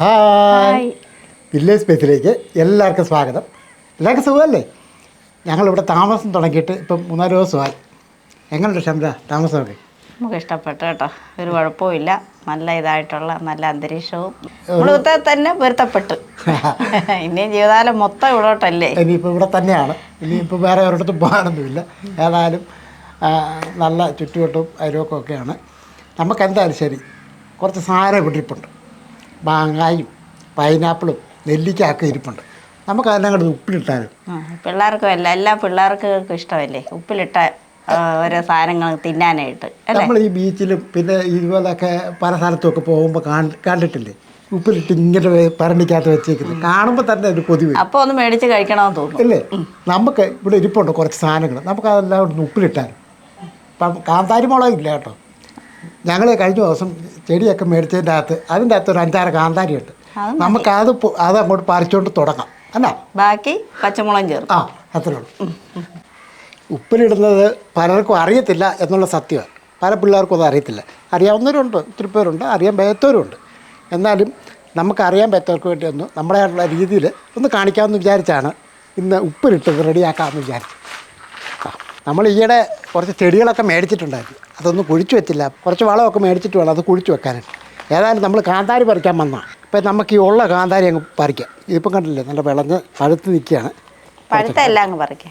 Hi. Village സ്പേസിലേക്ക് എല്ലാവർക്കും സ്വാഗതം. എല്ലാവർക്കും സുഖമല്ലേ? ഞങ്ങളിവിടെ താമസം തുടങ്ങിയിട്ട് ഇപ്പം മൂന്നാൽ ദിവസമായി. എങ്ങനെയുണ്ട് ഷംല താമസമൊക്കെ? നമുക്ക് ഇഷ്ടപ്പെട്ടു കേട്ടോ. ഒരു കുഴപ്പമില്ല നല്ല ഇതായിട്ടുള്ള നല്ല അന്തരീക്ഷവും. ഇവിടുത്തെ തന്നെ പൊരുത്തപ്പെട്ടു. ഇനിയും ജീവിതകാലം മൊത്തം ഇവിടോട്ടല്ലേ? ഇനിയിപ്പോൾ ഇവിടെ തന്നെയാണ്. ഇനിയിപ്പോൾ വേറെ ഒരിടത്തും പോകാനൊന്നുമില്ല. ഏതായാലും നല്ല ചുറ്റുവട്ടവും അയൽവക്കവും നമുക്കെന്തായാലും ശരി. കുറച്ച് സാധനം ഇവിടെ ഇരിപ്പുണ്ട് മാങ്ങായും പൈനാപ്പിളും നെല്ലിക്കയൊക്കെ ഇരിപ്പുണ്ട്. നമുക്ക് അതെല്ലാം കൂടെ ഉപ്പിലിട്ടാലും പിള്ളേർക്കും അല്ല എല്ലാ പിള്ളേർക്കും ഇഷ്ടമല്ലേ? ഉപ്പിലിട്ട ഓരോ സാധനങ്ങൾ തിന്നാനായിട്ട് നമ്മൾ ഈ ബീച്ചിലും പിന്നെ ഇതുപോലൊക്കെ പല സ്ഥലത്തുമൊക്കെ പോകുമ്പോൾ കണ്ടിട്ടില്ലേ? ഉപ്പിലിട്ട് ഇങ്ങനെ പരണിക്കാത്ത വെച്ചേക്കുന്നത്. കാണുമ്പോൾ തന്നെ ഒരു കൊതി വരും. അപ്പോൾ ഒന്ന് മേടിച്ച് കഴിക്കണമെന്ന് തോന്നുന്നു. അല്ലേ? നമുക്ക് ഇവിടെ ഇരിപ്പുണ്ട് കുറച്ച് സാധനങ്ങൾ. നമുക്ക് അതെല്ലാം ഒന്ന് ഉപ്പിലിട്ടാലും ഇപ്പം കാന്താരി മുളക് ഇല്ല കേട്ടോ. ഞങ്ങൾ കഴിഞ്ഞ ദിവസം ചെടിയൊക്കെ മേടിച്ചതിന്റെ അകത്ത് അതിന്റെ അകത്ത് ഒരു അഞ്ചാറ് കാന്താരി ഉണ്ട് നമുക്ക് അത് അത് അങ്ങോട്ട് പറിച്ചുകൊണ്ട് തുടങ്ങാം. അല്ല? ബാക്കി പച്ചമുളകും ചേർക്കും. ആ അത്രേ ഉള്ളൂ. ഉപ്പിലിടുന്നത് പലർക്കും അറിയത്തില്ല എന്നുള്ള സത്യമാണ് പല പിള്ളേർക്കും അത് അറിയത്തില്ല. അറിയാവുന്നവരുണ്ട് ഒത്തിരി പേരുണ്ട് അറിയാൻ പറ്റാത്തവരുണ്ട് എന്നാലും നമുക്ക് അറിയാൻ പറ്റാത്തവർക്ക് വേണ്ടി ഒന്ന് നമ്മുടേതായിട്ടുള്ള രീതിയിൽ ഒന്ന് കാണിക്കാമെന്ന് വിചാരിച്ചാണ് ഇന്ന് ഉപ്പിലിട്ടത് റെഡിയാക്കാമെന്ന് വിചാരിച്ചു ആ നമ്മൾ ഈയിടെ കുറച്ച് ചെടികളൊക്കെ മേടിച്ചിട്ടുണ്ടായിരുന്നു. അതൊന്നും കുഴിച്ചു വെച്ചില്ല. കുറച്ച് വളമൊക്കെ മേടിച്ചിട്ട് വേണം അത് കുഴിച്ചു വെക്കാനായിട്ട്. ഏതായാലും നമ്മൾ കാന്താരി പറിക്കാൻ വന്നാൽ ഇപ്പം നമുക്ക് ഈ ഉള്ള കാന്താരി അങ്ങ് പറിക്കാം. ഇതിപ്പം കണ്ടില്ലേ നല്ല വിളഞ്ഞ് പഴുത്ത് നിൽക്കുകയാണ് പഴുത്ത എല്ലാം അങ്ങ് പറിക്കേ.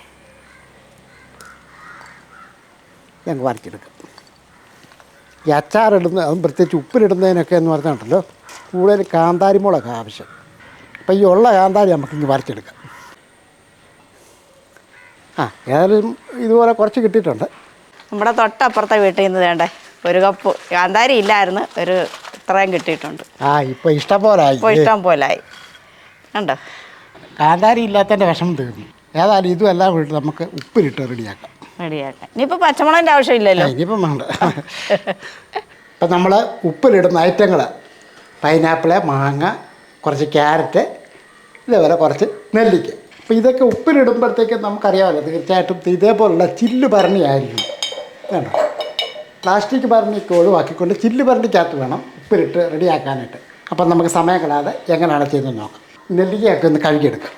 ഞങ്ങൾക്ക് വരച്ചെടുക്കാം ഈ അച്ചാറിടുന്ന അതും പ്രത്യേകിച്ച് ഉപ്പിലിടുന്നതിനൊക്കെ എന്ന് പറഞ്ഞിട്ടുണ്ടല്ലോ കൂടുതൽ കാന്താരി മുളക് ആവശ്യം. അപ്പം ഈ ഉള്ള കാന്താരി നമുക്ക് ഇങ്ങ് വരച്ചെടുക്കാം ആ ഏതായാലും ഇതുപോലെ കുറച്ച് കിട്ടിയിട്ടുണ്ട്. നമ്മുടെ തൊട്ടപ്പുറത്തെ വീട്ടിൽ നിന്ന് വേണ്ടേ ഒരു കപ്പ് കാന്താരി ഇല്ലായിരുന്നു ഒരു ഇത്രയും കിട്ടിയിട്ടുണ്ട്. ആ ഇപ്പൊ ഇഷ്ടം പോലായി ഇപ്പോൾ ഇഷ്ടം പോലായി കണ്ടോ? കാന്താരി ഇല്ലാത്തതിന്റെ വിഷമം തീർന്നു. ഏതായാലും ഇതും എല്ലാം വീട്ടിൽ നമുക്ക് ഉപ്പിലിട്ട് റെഡിയാക്കാം. റെഡിയാക്കാം. ഇനിയിപ്പോൾ പച്ചമുളകിന്റെ ആവശ്യമില്ലല്ലോ? ഇനിയിപ്പം വേണ്ട. ഇപ്പം നമ്മൾ ഉപ്പിലിടുന്ന ഐറ്റങ്ങൾ പൈനാപ്പിൾ മാങ്ങ കുറച്ച് ക്യാരറ്റ് ഇതേപോലെ കുറച്ച് നെല്ലിക്ക. അപ്പോൾ ഇതൊക്കെ ഉപ്പിലിടുമ്പോഴത്തേക്കും നമുക്കറിയാമല്ലോ തീർച്ചയായിട്ടും ഇതേപോലുള്ള ചില്ല് ഭരണിയായിരിക്കും. വേണ്ട. പ്ലാസ്റ്റിക് ഭരണിക്ക് ഒഴിവാക്കിക്കൊണ്ട് ചില്ല് ഭരണിക്കകത്ത് വേണം ഉപ്പിലിട്ട് റെഡിയാക്കാനായിട്ട്. അപ്പം നമുക്ക് സമയം കളയാതെ എങ്ങനെയാണ് ചെയ്യുന്നത് നോക്കാം. നെല്ലിക്കയൊക്കെ ഒന്ന് കഴുകിയെടുക്കാം.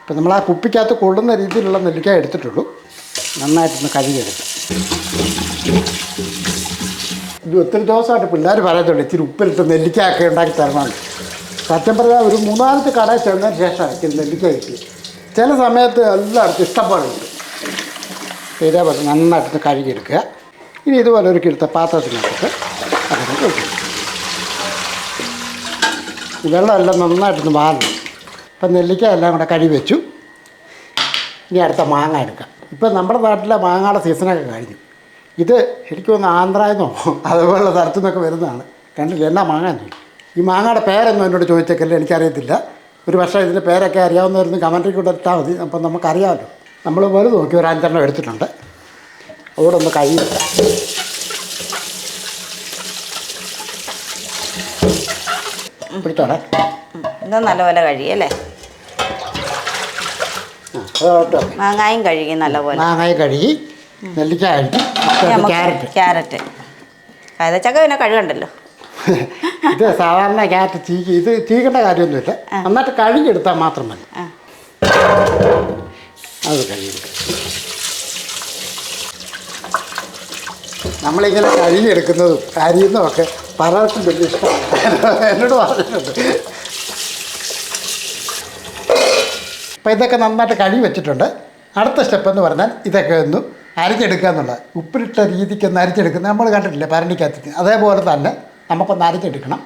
ഇപ്പം നമ്മൾ ആ കുപ്പിക്കകത്ത് കൊള്ളുന്ന രീതിയിലുള്ള നെല്ലിക്ക എടുത്തിട്ടുള്ളൂ. നന്നായിട്ടൊന്ന് കഴുകിയെടുക്കാം. ഇത് ഒത്തിരി ദിവസമായിട്ട് പിള്ളേർ പറയത്തുള്ളൂ ഇച്ചിരി ഉപ്പിലിട്ട് നെല്ലിക്കയൊക്കെ ഉണ്ടാക്കി തരണമെന്ന് സത്യം പറഞ്ഞാൽ ഒരു മൂന്നാമത്തെ കടയിൽ ചെന്നതിന് ശേഷമാണ് ഇച്ചിരി നെല്ലിക്ക കിട്ടി ചില സമയത്ത് എല്ലായിടത്തും ഇഷ്ടംപോലെ ഉണ്ട്. ഇതേപോലെ നന്നായിട്ട് കഴുകിയെടുക്കുക. ഇനി ഇതുപോലെ ഒരു കിടുത്ത പാത്രത്തിനകത്ത് അതിന് ഒഴിക്കും. ഈ വെള്ളമെല്ലാം നന്നായിട്ടൊന്ന് വാങ്ങണം ഇപ്പം നെല്ലിക്ക എല്ലാം കൂടെ കഴുകി വെച്ചു. ഇനി അടുത്ത മാങ്ങ എടുക്കാം. ഇപ്പം നമ്മുടെ നാട്ടിലെ മാങ്ങയുടെ സീസണൊക്കെ കഴിഞ്ഞു. ഇത് എനിക്ക് തോന്നുന്നു ആന്ധ്രയെന്നോ അതുപോലുള്ള സ്ഥലത്തു നിന്നൊക്കെ വരുന്നതാണ്. കണ്ടില്ല എന്നാ മാങ്ങ എന്ന്. ഈ മാങ്ങയുടെ പേരൊന്നും എന്നോട് ചോദിച്ചേക്കല്ലേ എനിക്കറിയത്തില്ല. ഒരു പക്ഷേ ഇതിന്റെ പേരൊക്കെ അറിയാവുന്നവരൊന്ന് കമൻട്രി കൂടെ ഇട്ടാൽ മതി. അപ്പം നമുക്കറിയാമല്ലോ. നമ്മൾ വെറുതെ നോക്കി ഒരു അഞ്ചെണ്ണം എടുത്തിട്ടുണ്ട്. അവിടെ ഒന്ന് കൈ. പിടിച്ചോടെ. ഇത് നല്ലപോലെ കഴിയല്ലേ. മാങ്ങായും കഴുകി നല്ലപോലെ. മാങ്ങായും കഴുകി നെല്ലിക്ക ക്യാരറ്റ്. ക്യാരറ്റ്. കൈതച്ചക്ക പിന്നെ കഴുകണ്ടല്ലോ. ഇത് സാധാരണ ക്യാരറ്റ് ചീക്കി ഇത് ചീക്കേണ്ട കാര്യമൊന്നുമില്ല. നന്നായിട്ട് കഴുകിയെടുത്താൽ മാത്രം മതി ആ അത് കഴുകിയെടുക്കാം നമ്മളിങ്ങനെ കഴുകിയെടുക്കുന്നതും കരിയുന്നതും ഒക്കെ പലർക്കും വലിയ ഇഷ്ടമാണ്. എന്നോട് പറഞ്ഞിട്ടുണ്ട്. അപ്പം ഇതൊക്കെ നന്നായിട്ട് കഴുകി വെച്ചിട്ടുണ്ട്. അടുത്ത സ്റ്റെപ്പ് എന്ന് പറഞ്ഞാൽ ഇതൊക്കെ ഒന്ന് അരിഞ്ഞെടുക്കുക എന്നുള്ളത് ഉപ്പിലിട്ട രീതിക്ക് ഒന്ന് അരിഞ്ഞെടുക്കുന്നത് നമ്മൾ കണ്ടിട്ടില്ലേ പരണിക്കകത്ത് അതേപോലെ തന്നെ നമുക്കൊന്ന് അരിഞ്ഞെടുക്കണം.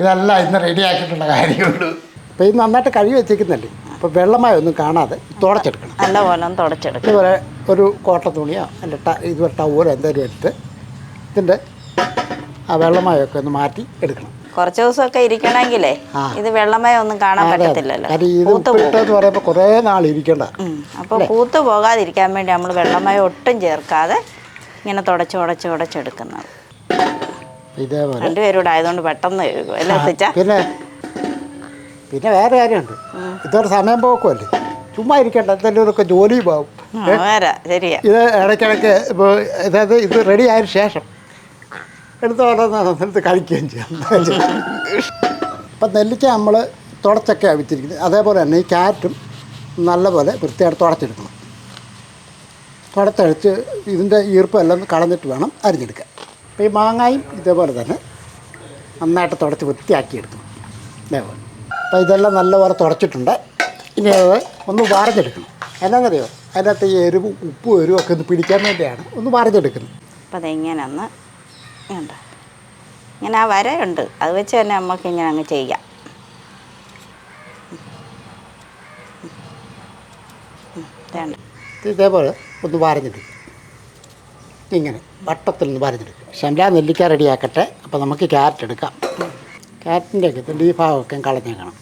ഇതല്ല ഇന്ന് റെഡിയാക്കിയിട്ടുള്ള കാര്യമുള്ളൂ. അപ്പോൾ ഇത് നന്നായിട്ട് കഴുകി വെച്ചേക്കുന്നല്ലേ അപ്പോൾ വെള്ളമായി ഒന്നും കാണാതെ തുടച്ചെടുക്കണം. നല്ലപോലെ ഒന്ന് തുടച്ചെടുക്കും. ഇതുപോലെ ഒരു കോട്ട തുണിയോ അല്ല ഇതുപോലെ ടവലോ എന്തെങ്കിലും എടുത്ത് ഇതിന്റെ ആ വെള്ളമയൊക്കെ ഒന്ന് മാറ്റി എടുക്കണം. കുറച്ച് ദിവസമൊക്കെ ഇരിക്കണമെങ്കിലേ. ഇത് വെള്ളമയം ഒന്നും കാണാൻ. പറ്റത്തില്ലല്ലോ. പൂത്ത് പറയുമ്പോൾ കുറേ നാൾ ഇരിക്കണ്ട. അപ്പോൾ പൂത്ത് പോകാതിരിക്കാൻ വേണ്ടി നമ്മൾ വെള്ളമയം ഒട്ടും ചേർക്കാതെ ഇങ്ങനെ തുടച്ച് ഉടച്ച് ഉടച്ചെടുക്കുന്നത് ഇതേപോലെ. രണ്ടുപേരൂടെ ആയതുകൊണ്ട് പെട്ടെന്ന് പിന്നെ പിന്നെ വേറെ കാര്യമുണ്ട്. ഇതൊരു സമയം പോക്കുമല്ലേ? ചുമ്മാ ഇരിക്കണ്ട എന്തെങ്കിലുമൊക്കെ ജോലി പോകും വേറെ ശരിയാ. ഇത് ഇടയ്ക്കിടയ്ക്ക് ഇപ്പോൾ അതായത് ഇത് റെഡി ആയതിനു ശേഷം എടുത്ത് വളർന്ന സ്ഥലത്ത് കഴിക്കുകയും ചെയ്യാം. അപ്പം നെല്ലിക്ക നമ്മൾ തുടച്ചൊക്കെയാണ് വിത്തിരിക്കുന്നത് അതേപോലെ തന്നെ ഈ ക്യാരറ്റും നല്ലപോലെ വൃത്തിയായിട്ട് തുടച്ചെടുക്കണം. തുടച്ചഴിച്ച് ഇതിന്റെ ഈർപ്പെല്ലാം കളഞ്ഞിട്ട് വേണം അരിഞ്ഞെടുക്കാൻ. അപ്പോൾ ഈ മാങ്ങായും ഇതേപോലെ തന്നെ നന്നായിട്ട് തുടച്ച് വൃത്തിയാക്കി എടുക്കണം ഇതേപോലെ. അപ്പോൾ ഇതെല്ലാം നല്ലപോലെ തുടച്ചിട്ടുണ്ട്. ഇനി അത് ഒന്ന് വറഞ്ഞെടുക്കണം. എന്നാന്നറിയോ? അതിനകത്ത് ഈ എരിവും ഉപ്പും എരിവും ഒക്കെ ഒന്ന് പിടിക്കാൻ വേണ്ടിയാണ് ഒന്ന് വറഞ്ഞെടുക്കുന്നത്. അപ്പോൾ അതെങ്ങനെയാണെന്ന് ഉണ്ട് ഇങ്ങനെ ആ വരയുണ്ട്. അത് വെച്ച് തന്നെ നമുക്ക് ഇങ്ങനെ അങ്ങ് ചെയ്യാം. ഇതേപോലെ ഒന്ന് വരഞ്ഞെടുക്കും ഇങ്ങനെ വട്ടത്തിൽ നിന്ന് വരഞ്ഞെടുക്കും ഷംല നെല്ലിക്ക റെഡിയാക്കട്ടെ അപ്പോൾ നമുക്ക് ക്യാരറ്റ് എടുക്കാം. ക്യാരറ്റിന്റെ ഒക്കെ ഈ ഭാഗമൊക്കെ കളഞ്ഞേക്കണം.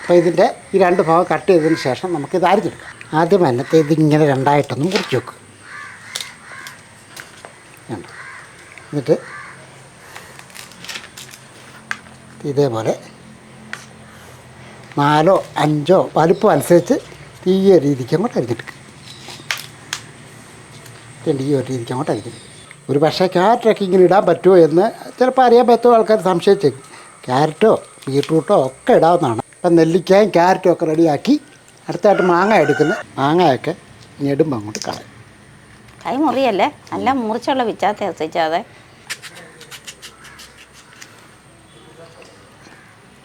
അപ്പോൾ ഇതിന്റെ ഈ രണ്ട് ഭാഗം കട്ട് ചെയ്തതിന് ശേഷം നമുക്ക് നമുക്കിത് അരിഞ്ഞെടുക്കാം. ആദ്യം അന്നത്തെ ഇതിങ്ങനെ രണ്ടായിട്ടൊന്നും മുറിച്ച് വെക്കും? എന്നിട്ട് ഇതേപോലെ നാലോ അഞ്ചോ വലുപ്പം അനുസരിച്ച് തീയ രീതിക്ക് അങ്ങോട്ട് അരിഞ്ഞെടുക്കുക ഈ ഒരു രീതിക്ക് അങ്ങോട്ട് അരിഞ്ഞെടുക്കുക ഒരു പക്ഷേ ക്യാരറ്റൊക്കെ ഇങ്ങനെ ഇടാൻ പറ്റുമോ എന്ന് ചിലപ്പോൾ അറിയാൻ പറ്റുമോ ആൾക്കാർ സംശയിച്ചേക്കും. ക്യാരറ്റോ ബീട്രൂട്ടോ ഒക്കെ ഇടാവുന്നതാണ്. അപ്പം നെല്ലിക്കായും ക്യാരറ്റും ഒക്കെ റെഡിയാക്കി അടുത്തായിട്ട് മാങ്ങ എടുക്കുന്നത് മാങ്ങയൊക്കെ ഞെടുമ്പോൾ അങ്ങോട്ട് കളയും. കൈ മുറിയല്ലേ? നല്ല മുറിച്ചുള്ള വിച്ചാത്ത അസൈച്ചാതെ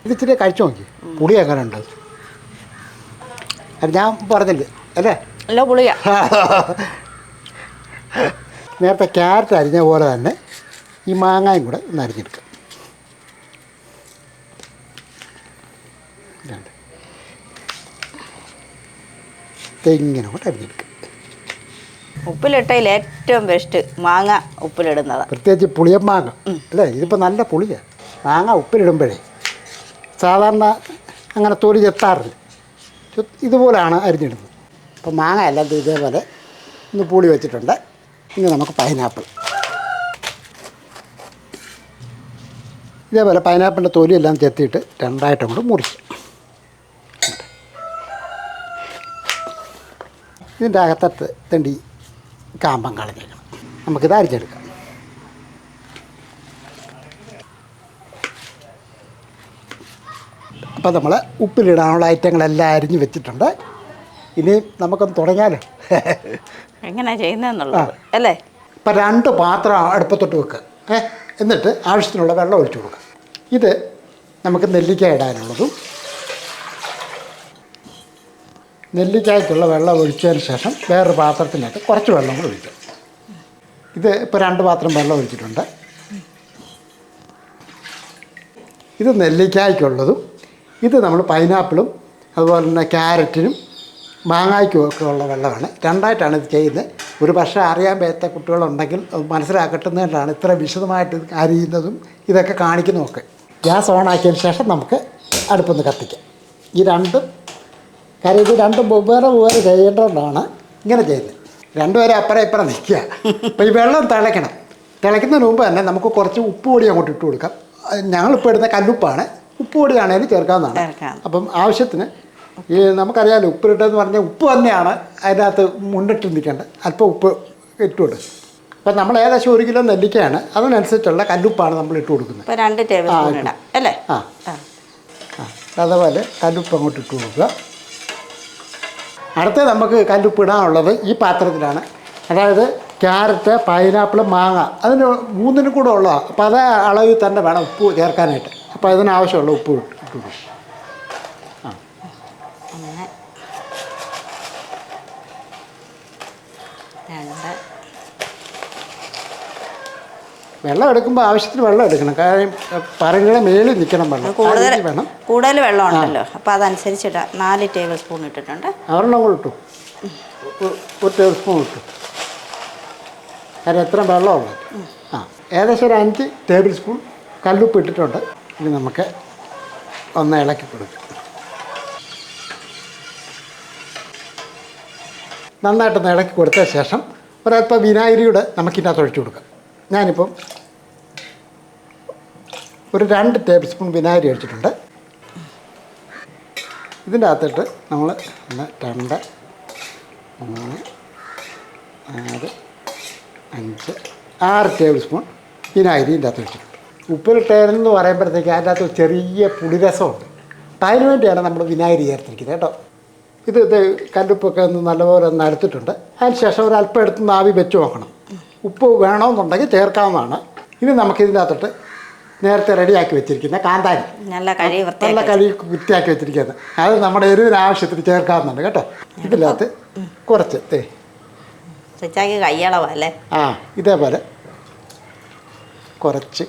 ഇതിച്ചിരി കഴിച്ചു നോക്കി. പുളി എങ്ങനെ ഞാൻ പറഞ്ഞില്ലേ? അല്ലേ? അല്ല പുളിയാ. നേരത്തെ ക്യാരറ്റ് അരിഞ്ഞ പോലെ തന്നെ ഈ മാങ്ങായും കൂടെ ഒന്ന് അരിഞ്ഞെടുക്കുക തെങ്ങിനെ ഇങ്ങനെ കൂടെ അരിഞ്ഞെടുക്കുക ഉപ്പിലിട്ടതിൽ ഏറ്റവും ബെസ്റ്റ് മാങ്ങ ഉപ്പിലിടുന്നതാണ് പ്രത്യേകിച്ച് പുളിയൻ മാങ്ങ. അല്ലേ? ഇതിപ്പോൾ നല്ല പുളിയാണ് മാങ്ങ ഉപ്പിലിടുമ്പോഴേ സാധാരണ അങ്ങനെ തൊലി ചെത്താറില്ല. ഇതുപോലെയാണ് അരിഞ്ഞിടുന്നത്. അപ്പോൾ മാങ്ങ എല്ലാം ഇതേപോലെ ഒന്ന് പുളി വെച്ചിട്ടുണ്ട്. ഇനി നമുക്ക് പൈനാപ്പിൾ ഇതേപോലെ പൈനാപ്പിളിന്റെ തൊലിയെല്ലാം ചെത്തിയിട്ട് രണ്ടായിട്ടും കൂടെ മുറിക്കും. ഇതിന്റെ അകത്തത്തെ തണ്ടി കാമ്പം കളഞ്ഞേക്കണം നമുക്കിത് അരിഞ്ഞെടുക്കാം. അപ്പോൾ നമ്മൾ ഉപ്പിലിടാനുള്ള ഐറ്റങ്ങളെല്ലാം അരിഞ്ഞ് വെച്ചിട്ടുണ്ട്. ഇനി നമുക്കൊന്ന് തുടങ്ങിയാലോ? എങ്ങനെയാണ് ചെയ്യുന്നതെന്നുള്ളത് അല്ലേ? ഇപ്പം രണ്ട് പാത്രം അടുപ്പത്തൊട്ട് വെക്കുക ഏ? എന്നിട്ട് ആവശ്യത്തിനുള്ള വെള്ളം ഒഴിച്ചു കൊടുക്കുക ഇത് നമുക്ക് നെല്ലിക്ക ഇടാനുള്ളതും നെല്ലിക്കായ്ക്കുള്ള വെള്ളം ഒഴിച്ചതിന് ശേഷം വേറൊരു പാത്രത്തിനകത്ത് കുറച്ച് വെള്ളം കൂടെ ഒഴിക്കും. ഇത് ഇപ്പോൾ രണ്ട് പാത്രം വെള്ളം ഒഴിച്ചിട്ടുണ്ട്. ഇത് നെല്ലിക്കായ്ക്കുള്ളതും ഇത് നമ്മൾ പൈനാപ്പിളും അതുപോലെ തന്നെ ക്യാരറ്റിനും മാങ്ങായ്ക്കും ഒക്കെ ഉള്ള വെള്ളമാണ്. രണ്ടായിട്ടാണ് ഇത് ചെയ്യുന്നത്. ഒരു പക്ഷേ അറിയാൻ പറ്റാത്ത കുട്ടികളുണ്ടെങ്കിൽ മനസ്സിലാക്കട്ടുന്നതിനാണ് ഇത്ര വിശദമായിട്ട് അരിയുന്നതും ഇതൊക്കെ കാണിക്കുന്നതൊക്കെ ഗ്യാസ് ഓണാക്കിയതിന് ശേഷം നമുക്ക് അടുപ്പൊന്ന് കത്തിക്കാം. ഈ രണ്ടും കാര്യം ഇത് രണ്ടും വെവ്വേറെ വെവ്വേറെ ചെയ്യേണ്ടതുകൊണ്ടാണ് ഇങ്ങനെ ചെയ്യുന്നത്. രണ്ടുപേരും അപ്പുറം ഇപ്പുറം നിൽക്കുക. അപ്പോൾ ഈ വെള്ളം തിളയ്ക്കണം. തിളയ്ക്കുന്നതിന് മുമ്പ് തന്നെ നമുക്ക് കുറച്ച് ഉപ്പ് പൊടി അങ്ങോട്ട് ഇട്ട് കൊടുക്കാം. ഞങ്ങളിപ്പോൾ ഇടുന്ന കല്ലുപ്പാണ്. ഉപ്പ് പൊടിയാണേലും ചേർക്കാവുന്നതാണ്. ചേർക്കാം. അപ്പം ആവശ്യത്തിന് ഈ നമുക്കറിയാമല്ലോ ഉപ്പിലിട്ടെന്ന് പറഞ്ഞാൽ ഉപ്പ് തന്നെയാണ് അതിനകത്ത് മുന്നിട്ട് നിൽക്കേണ്ടത്. അല്പം ഉപ്പ് ഇട്ട് കൊടുക്കും അപ്പം നമ്മൾ ഏകദേശം ഒരു കിലോ നെല്ലിക്കയാണ്. അതിനനുസരിച്ചുള്ള കല്ലുപ്പാണ് നമ്മൾ ഇട്ട് കൊടുക്കുന്നത്. രണ്ട് ടേബിൾ സ്പൂൺ. ഇടാം. അല്ലേ? ആ. ആ. കല്ലുപ്പ് അങ്ങോട്ട് ഇട്ട് കൊടുക്കുക. അടുത്ത നമുക്ക് കല്ലുപ്പ് ഇടാനുള്ളത് ഈ പാത്രത്തിലാണ്. അതായത് ക്യാരറ്റ് പൈനാപ്പിൾ മാങ്ങ അതിന് മൂന്നിനും കൂടെ ഉള്ളതാണ് അപ്പോൾ അതേ അളവിൽ തന്നെ വേണം ഉപ്പ് ചേർക്കാനായിട്ട്. അപ്പോൾ അതിനാവശ്യമുള്ള ഉപ്പ് ഇട്ടു ആ. രണ്ട്. വെള്ളം എടുക്കുമ്പോൾ ആവശ്യത്തിന് വെള്ളം എടുക്കണം. കാര്യം പറങ്ങളുടെ മേളിൽ നിൽക്കണം വെള്ളം. കൂടുതൽ വേണം. കൂടുതൽ വെള്ളം ഉണ്ടല്ലോ. അപ്പോൾ അതനുസരിച്ച് ഇടാം നാല് ടേബിൾ സ്പൂൺ ഇട്ടിട്ടുണ്ട്. ഒരെണ്ണം കൂടെ ഇട്ടു. ഒരു ടേബിൾ സ്പൂൺ ഇട്ടു. കാര്യം എത്ര വെള്ളമുള്ളത് ആ ഏകദേശം ഒരു അഞ്ച് ടേബിൾ സ്പൂൺ കല്ലുപ്പ് ഇട്ടിട്ടുണ്ട്. ഇനി നമുക്ക് ഒന്ന് ഇളക്കി കൊടുക്കാം. നന്നായിട്ടൊന്ന് ഇളക്കി കൊടുത്ത ശേഷം ഒരല്പം വിനാഗിരിയുടെ നമുക്കിതിനകത്ത് ഒഴിച്ചു കൊടുക്കാം. ഞാനിപ്പം ഒരു രണ്ട് ടേബിൾ സ്പൂൺ വിനാഗിരി ഒഴിച്ചിട്ടുണ്ട്. ഇതിന്റെ അകത്തിട്ട് നമ്മൾ രണ്ട് മൂന്ന് നാല് അഞ്ച് ആറ് ടേബിൾ സ്പൂൺ വിനാഗിരി ഇതിന്റെ അകത്ത് വെച്ചിട്ടുണ്ട് ഉപ്പിലിട്ടതെന്ന് പറയുമ്പോഴത്തേക്ക് അതിന്റെ അകത്ത് ചെറിയ പുളിരസമുണ്ട്. അപ്പം അതിന് വേണ്ടിയാണ് നമ്മൾ വിനാഗിരി ചേർത്തിരിക്കുന്നത് കേട്ടോ. ഇത് ഇത് കല്ലുപ്പൊക്കെ ഒന്ന് നല്ലപോലെ ഒന്ന് അടുത്തിട്ടുണ്ട് അതിന് ശേഷം ഒരു അല്പം എടുത്ത് നാവി വെച്ച് നോക്കണം. ഉപ്പ് വേണമെന്നുണ്ടെങ്കിൽ ചേർക്കാവുന്നതാണ്. ഇനി നമുക്കിതിന്റെ അകത്തോട്ട് നേരത്തെ റെഡിയാക്കി വെച്ചിരിക്കുന്ന കാന്താരി. നല്ല കഴി നല്ല കഴി വൃത്തിയാക്കി വെച്ചിരിക്കുന്നത് അത് നമ്മുടെ എരിവിന് ആവശ്യത്തിന് ചേർക്കാവുന്നുണ്ട് കേട്ടോ. ഇതിനകത്ത് കുറച്ച് തേ കയ്യളവല്ലേ ആ ഇതേപോലെ കുറച്ച്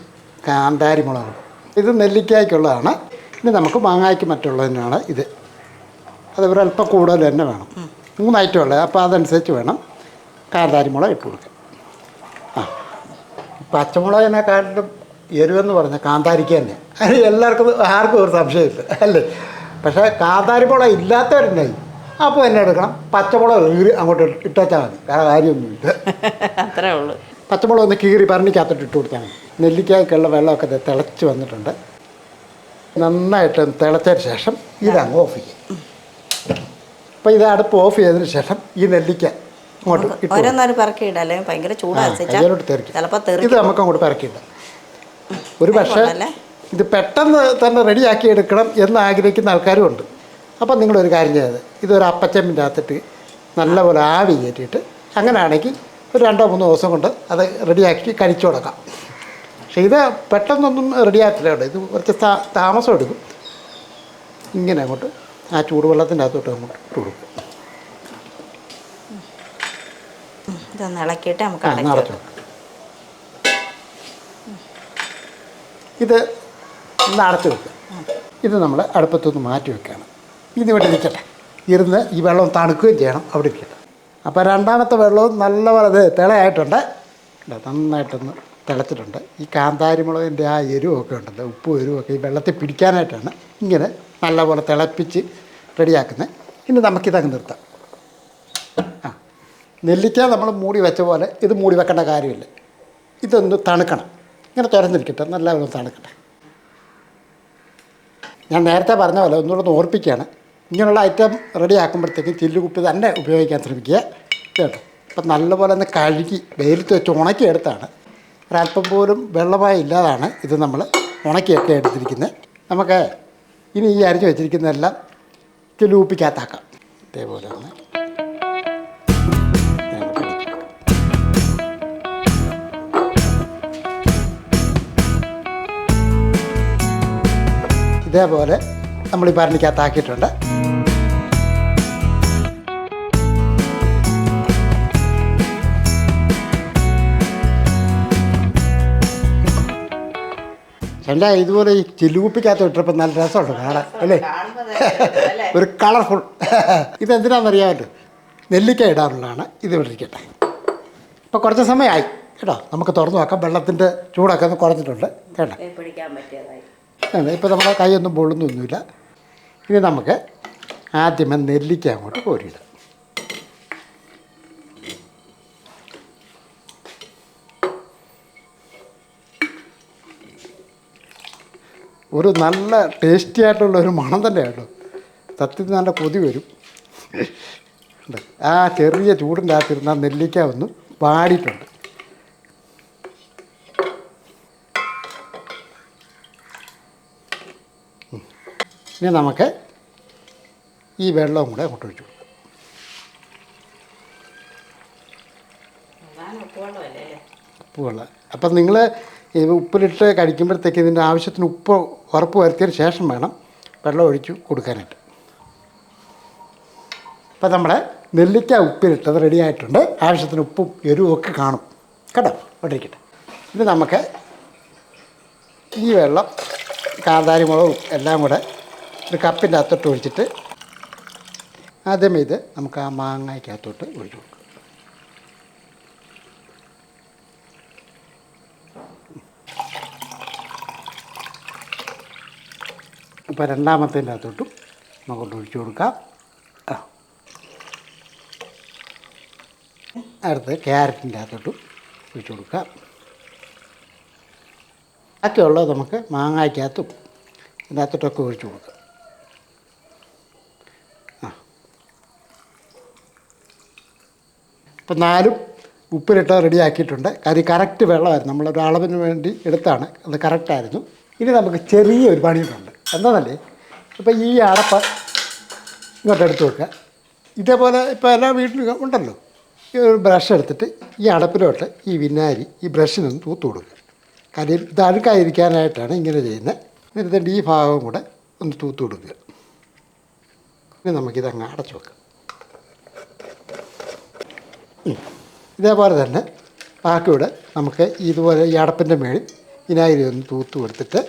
കാന്താരി മുളക്. ഇത് നെല്ലിക്കായ്ക്കുള്ളതാണ്. ഇനി നമുക്ക് മാങ്ങായ്ക്ക് മറ്റുള്ളതിനാണ് ഇത്. അത് ഒരല്പം കൂടുതൽ തന്നെ വേണം. മൂന്ന് ഐറ്റം ഉള്ളത് അപ്പോൾ അതനുസരിച്ച് വേണം കാന്താരി മുളക് ഇട്ട് കൊടുക്കാൻ. ആ പച്ചമുളകിനെക്കാട്ടിലും എരിവെന്ന് പറഞ്ഞാൽ കാന്താരിക്ക തന്നെ. അത് എല്ലാവർക്കും ആർക്കും ഒരു സംശയമില്ല അല്ലേ? പക്ഷേ കാന്താരി മുളക് ഇല്ലാത്തവരുണ്ടായി അപ്പോൾ എന്നെ എടുക്കണം. പച്ചമുളക് കീറി അങ്ങോട്ട് ഇട്ടാൽ മതി. വേറെ കാര്യമൊന്നുമില്ല. അത്രേ ഉള്ളൂ. പച്ചമുളക് ഒന്ന് കീറി പറഞ്ഞിക്കകത്തോട്ട് ഇട്ട് കൊടുത്താൽ മതി. നെല്ലിക്കായ്ക്കുള്ള വെള്ളമൊക്കെ തിളച്ച് വന്നിട്ടുണ്ട്. നന്നായിട്ട് തിളച്ചതിന് ശേഷം ഇതങ്ങ് ഓഫ് ചെയ്യും. അപ്പോൾ ഇത് അടുപ്പ് ഓഫ് ചെയ്തതിന് ശേഷം ഈ നെല്ലിക്ക. ഓരോന്നൊരു പെറക്കി ഭയങ്കര ചിലപ്പോൾ ഇത് നമുക്ക് അങ്ങോട്ട് ഒരു പക്ഷേ ഇത് പെട്ടെന്ന് തന്നെ റെഡിയാക്കി എടുക്കണം എന്ന് ആഗ്രഹിക്കുന്ന ആൾക്കാരും ഉണ്ട്. അപ്പം നിങ്ങളൊരു കാര്യം ചെയ്ത് ഇതൊരു അപ്പച്ചമ്മിന്റെ അകത്തിട്ട് നല്ലപോലെ ആവി കയറ്റിയിട്ട് അങ്ങനെയാണെങ്കിൽ ഒരു രണ്ടോ മൂന്നോ ദിവസം കൊണ്ട് അത് റെഡിയാക്കി കഴിച്ചു കൊടുക്കാം. പക്ഷേ ഇത് പെട്ടെന്നൊന്നും റെഡിയാക്കില്ല കേട്ടോ. ഇത് കുറച്ച് താ- താമസം എടുക്കും. ഇങ്ങനെ അങ്ങോട്ട് ആ ചൂടുവെള്ളത്തിന്റെ അകത്തോട്ട് അങ്ങോട്ട് ഇട്ട് കൊടുക്കും. ഇതൊന്ന് ഇളക്കിയിട്ട് നമുക്ക് ഇത് ഒന്ന് അടച്ചു വെക്കുക ഇത് നമ്മൾ അടുപ്പത്തൊന്ന് മാറ്റി വെക്കുകയാണ് ഇത് ഇവിടെ നിൽക്കട്ടെ ഇരുന്ന് ഈ വെള്ളം തണുക്കുകയും ചെയ്യണം അവിടെ ഇരിക്കട്ടെ. അപ്പോൾ രണ്ടാമത്തെ വെള്ളവും നല്ലപോലെ അത് തിളയായിട്ടുണ്ട്. ഇതാ നന്നായിട്ടൊന്ന് തിളച്ചിട്ടുണ്ട്. ഈ കാന്താരിമുളകിന്റെ ആ എരിവൊക്കെ ഉണ്ടല്ലോ ഉപ്പും എരിവൊക്കെ ഈ വെള്ളത്തിൽ പിടിക്കാനായിട്ടാണ് ഇങ്ങനെ നല്ലപോലെ തിളപ്പിച്ച് റെഡിയാക്കുന്നത്. ഇനി നമുക്കിതങ്ങ് നിർത്താം. നെല്ലിക്ക നമ്മൾ മൂടി വെച്ച പോലെ ഇത് മൂടി വെക്കേണ്ട കാര്യമില്ല. ഇതൊന്ന് തണുക്കണം. ഇങ്ങനെ തുറന്നിരിക്കട്ടെ നല്ല ഒന്ന് തണുക്കട്ടെ. ഞാൻ നേരത്തെ പറഞ്ഞ പോലെ ഒന്നുകൂടെ ഒന്ന് ഓർപ്പിക്കുകയാണ്. ഇങ്ങനെയുള്ള ഐറ്റം റെഡി ആക്കുമ്പോഴത്തേക്കും ചില്ലുകുപ്പി തന്നെ ഉപയോഗിക്കാൻ ശ്രമിക്കുക. കേട്ടോ? അപ്പം നല്ലപോലെ ഒന്ന് കഴുകി വെയിലത്ത് വെച്ച് ഉണക്കിയെടുത്താണ് ഒരല്പം പോലും വെള്ളമായി ഇല്ലാതാണ് ഇത് നമ്മൾ ഉണക്കിയൊക്കെ എടുത്തിരിക്കുന്നത്. നമുക്ക് ഇനി ഈ അരിഞ്ഞ് വെച്ചിരിക്കുന്നതെല്ലാം ചില്ലുകുപ്പിക്കകത്താക്കാം ഇതേപോലെ ഒന്ന് ഇതേപോലെ നമ്മൾ ഈ ഭരണിക്കകത്താക്കിയിട്ടുണ്ട്. ചേട്ടാ ഇതുപോലെ ഈ ചില്ലുകുപ്പിക്കകത്ത് ഇട്ടപ്പോൾ നല്ല രസമുണ്ട് കാണാൻ അല്ലേ? ഒരു കളർഫുൾ. ഇതെന്തിനാണെന്നറിയാമല്ലോ? നെല്ലിക്ക ഇടാറുള്ളതാണ്. ഇത് ഇരിക്കട്ടെ. ഇപ്പോൾ കുറച്ച് സമയമായി. കേട്ടോ നമുക്ക് തുറന്നു നോക്കാം. വെള്ളത്തിന്റെ ചൂടൊക്കെ ഒന്ന് കുറഞ്ഞിട്ടുണ്ട്. കേട്ടോ. ഇപ്പോൾ നമ്മുടെ കൈയൊന്നും പൊള്ളുന്നൊന്നുമില്ല. ഇനി നമുക്ക് ആദ്യമേ നെല്ലിക്ക അങ്ങോട്ട് കോരിയിടാം. ഒരു നല്ല ടേസ്റ്റി ആയിട്ടുള്ള ഒരു മണം തന്നെ കേട്ടോ. സത്യത്തിൽ നല്ല കൊതി വരും. ആ ചെറിയ ചൂടിന്റെ അകത്തിരുന്ന നെല്ലിക്ക ഒന്നും വാടിയിട്ടുണ്ട്. ഇനി നമുക്ക് ഈ വെള്ളവും കൂടെ അങ്ങോട്ട് ഒഴിച്ചു കൊടുക്കാം ഉപ്പുവെള്ളം അപ്പം നിങ്ങൾ ഉപ്പിലിട്ട് കഴിക്കുമ്പോഴത്തേക്ക് ഇതിന്റെ ആവശ്യത്തിന് ഉപ്പ് ഉറപ്പ് വരുത്തിയതിന് ശേഷം വേണം വെള്ളം ഒഴിച്ചു കൊടുക്കാനായിട്ട്. അപ്പം നമ്മുടെ നെല്ലിക്ക ഉപ്പിലിട്ടത് റെഡി ആയിട്ടുണ്ട്. ആവശ്യത്തിന് ഉപ്പും എരിവും ഒക്കെ കാണും. കേട്ടോ? ഒട്ടിരിക്കട്ടെ ഇനി ഇത് നമുക്ക് ഈ വെള്ളം കാന്താരി മുളകും എല്ലാം കൂടെ ഒരു കപ്പിന്റെ അകത്തോട്ട് ഒഴിച്ചിട്ട് ആദ്യം ഇത് നമുക്ക് ആ മാങ്ങയ്ക്കകത്തോട്ട് ഒഴിച്ചു കൊടുക്കാം. ഇപ്പോൾ രണ്ടാമത്തേന്റെ അകത്തോട്ടും നമുക്കൊട്ട് ഒഴിച്ചു കൊടുക്കാം. അടുത്ത് ക്യാരറ്റിന്റെ അകത്തോട്ടും ഒഴിച്ചു കൊടുക്കാം. ബാക്കിയുള്ളത് നമുക്ക് മാങ്ങയ്ക്കകത്തും ഇതിനകത്തോട്ടൊക്കെ ഒഴിച്ചു കൊടുക്കാം. ഇപ്പം നാലും ഉപ്പിലിട്ട് റെഡിയാക്കിയിട്ടുണ്ട്. കാര്യം കറക്റ്റ് വെള്ളമായിരുന്നു. നമ്മളൊരു അളവിന് വേണ്ടി എടുത്താണ്. അത് കറക്റ്റായിരുന്നു ഇനി നമുക്ക് ചെറിയ ഒരു പണിയുണ്ട്. എന്താണെന്നല്ലേ ഇപ്പോൾ ഈ അടപ്പ് ഇങ്ങോട്ട് എടുത്ത് വെക്കുക. ഇതേപോലെ ഇപ്പോൾ എല്ലാ വീട്ടിലും ഉണ്ടല്ലോ. ഈ ഒരു ബ്രഷ് എടുത്തിട്ട് ഈ അടപ്പിലോട്ട് ഈ വിനാരി ഈ ബ്രഷിനൊന്ന് തൂത്ത് കൊടുക്കുക. കാര്യം ഇത് അഴുക്കായിരിക്കാനായിട്ടാണ് ഇങ്ങനെ ചെയ്യുന്നത്. എന്നിട്ട് ഈ ഭാഗവും കൂടെ ഒന്ന് തൂത്ത് കൊടുക്കുക. ഇനി നമുക്കിതങ്ങ് അടച്ചു വെക്കാം. ഇതേപോലെ തന്നെ ബാക്കിയൂടെ നമുക്ക് ഇതുപോലെ ഈ അടപ്പിന്റെ മേളിൽ വിനാഗിരി ഒന്ന് തൂത്ത് കൊടുത്തിട്ട്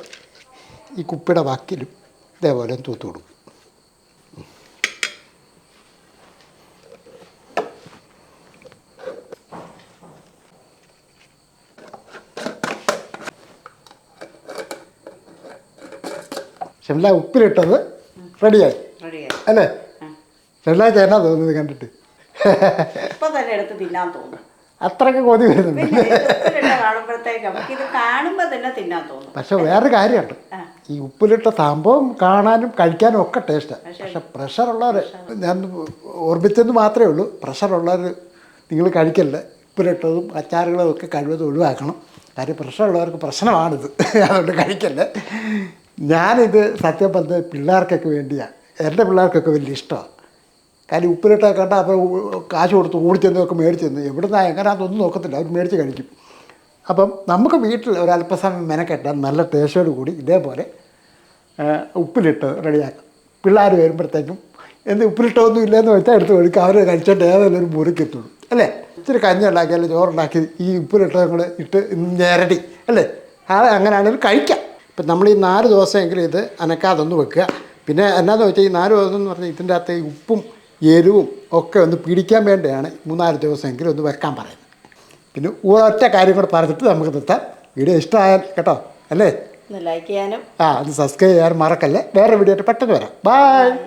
ഈ കുപ്പിയുടെ വാക്കിലും ഇതേപോലെ തൂത്ത് കൊടുക്കും. ഷെല്ല ഉപ്പിലിട്ടത് റെഡിയായി. റെഡിയായി. അല്ലേ? ഷെല്ല ചേനാ തോന്നുന്നത് കണ്ടിട്ട്. ഇപ്പൊ തന്നെ എടുത്ത് തിന്നാൻ തോന്നും അത്രയ്ക്ക് കൊതി വരുന്നുണ്ട്. പിന്നെ ഉപ്പിലിട്ട കാണുമ്പോഴത്തേക്ക് നമുക്ക് ഇത് കാണുമ്പോൾ തന്നെ തിന്നാൻ തോന്നും. പക്ഷെ വേറൊരു കാര്യമുണ്ട്. ഈ ഉപ്പിലിട്ട സംഭവം കാണാനും കഴിക്കാനും ഒക്കെ ടേസ്റ്റാണ് പക്ഷെ പ്രഷറുള്ളവർ ഞാൻ ഓർമ്മിച്ചെന്ന് മാത്രമേ ഉള്ളൂ. പ്രഷറുള്ളവർ നിങ്ങൾ കഴിക്കല്ല? ഉപ്പിലിട്ടതും അച്ചാറുകളും ഒക്കെ കഴിവതും ഒഴിവാക്കണം. കാര്യം പ്രഷറുള്ളവർക്ക് പ്രശ്നമാണിത്. അതുകൊണ്ട് കഴിക്കല്ല. ഞാനിത് സത്യം പറഞ്ഞ പിള്ളേർക്കൊക്കെ വേണ്ടിയാണ് എന്റെ പിള്ളേർക്കൊക്കെ വലിയ ഇഷ്ടമാണ് കാര്യം ഉപ്പിലിട്ട കണ്ട അപ്പോൾ കാശ് കൊടുത്ത് ഓടിച്ചെന്നൊക്കെ മേടിച്ചെന്ന് എവിടുന്നാ എങ്ങനെയാണെന്നൊന്നും നോക്കത്തില്ല. അവർ മേടിച്ച് കഴിക്കും. അപ്പം നമുക്ക് വീട്ടിൽ ഒരു അല്പസമയം നല്ല ടേസ്റ്റോട് കൂടി ഇതേപോലെ ഉപ്പിലിട്ട് റെഡിയാക്കാം. പിള്ളേർ വരുമ്പോഴത്തേക്കും എന്ത് ഉപ്പിലിട്ടൊന്നും ഇല്ലയെന്ന് വെച്ചാൽ എടുത്ത് കൊടുക്കുക അവർ കഴിച്ചിട്ട് ഏതെങ്കിലും ഒരു മുറിക്ക് എത്തുള്ളൂ. അല്ലേ? ഇച്ചിരി കഞ്ഞുണ്ടാക്കി അല്ലെങ്കിൽ ചോറുണ്ടാക്കി ഈ ഉപ്പിലിട്ട് നിങ്ങൾ ഇട്ട് ഞരടി. അല്ലേ? അത് അങ്ങനെയാണെങ്കിൽ കഴിക്കാം. ഇപ്പം നമ്മൾ ഈ നാല് ദിവസമെങ്കിലും ഇത് അനക്കാതൊന്ന് വെക്കുക. പിന്നെ എന്നാന്ന് വെച്ചാൽ ഈ നാല് ദിവസം എന്ന് പറഞ്ഞാൽ ഇതിന്റെ അകത്ത് ഈ ഉപ്പും എരിവും ഒക്കെ ഒന്ന് പിടിക്കാൻ വേണ്ടിയാണ് മൂന്നാൽ ദിവസമെങ്കിലും ഒന്ന് വെക്കാൻ പറയുന്നത്. പിന്നെ ഒറ്റ കാര്യം കൂടെ പറഞ്ഞിട്ട് നമുക്ക് നിർത്താം. വീഡിയോ ഇഷ്ടമായാൽ കേട്ടോ അല്ലേ? ലൈക്ക് ചെയ്യാനും ആ അത് സബ്സ്ക്രൈബ് ചെയ്യാനും മറക്കല്ലേ. വേറെ വീഡിയോ ആയിട്ട് പെട്ടെന്ന് വരാം. ബൈ